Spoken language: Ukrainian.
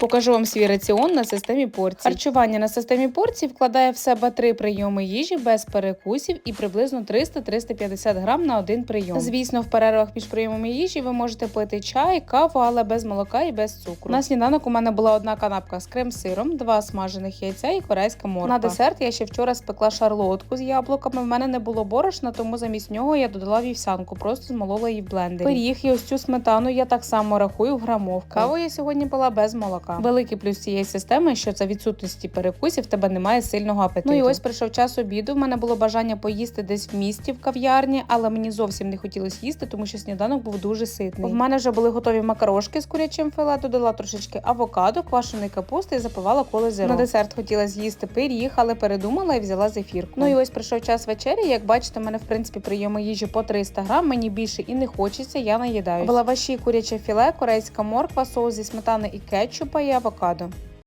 Покажу вам свій раціон на системі порцій. Харчування на системі порцій вкладає в себе три прийоми їжі без перекусів і приблизно 300-350 грам на один прийом. Звісно, в перервах між прийомами їжі ви можете пити чай, каву, але без молока і без цукру. На сніданок у мене була одна канапка з крем-сиром, два смажених яйця і корейська морква. На десерт я ще вчора спекла шарлотку з яблуками. В мене не було борошна, тому замість нього я додала вівсянку, просто змолола її в блендері. Пиріг і ось цю сметану я так само рахую в грамовку. Каву я сьогодні пила без молока. Великий плюс цієї системи, що за відсутності перекусів тебе немає сильного апетиту. Ну і ось прийшов час обіду. В мене було бажання поїсти десь в місті в кав'ярні, але мені зовсім не хотілося їсти, тому що сніданок був дуже ситний. В мене вже були готові макарошки з курячим філе, додала трошечки авокадо, квашеної капусти і запивала коли зеро. На десерт хотіла з'їсти пиріг, але передумала і взяла зефірку. Ну і ось прийшов час вечері. Як бачите, в мене в принципі прийоми їжі по 300 грам. Мені більше і не хочеться, я наїдаюсь. В лаваші куряче філе, корейська морква, соус зі сметани і кетчупа і авокадо.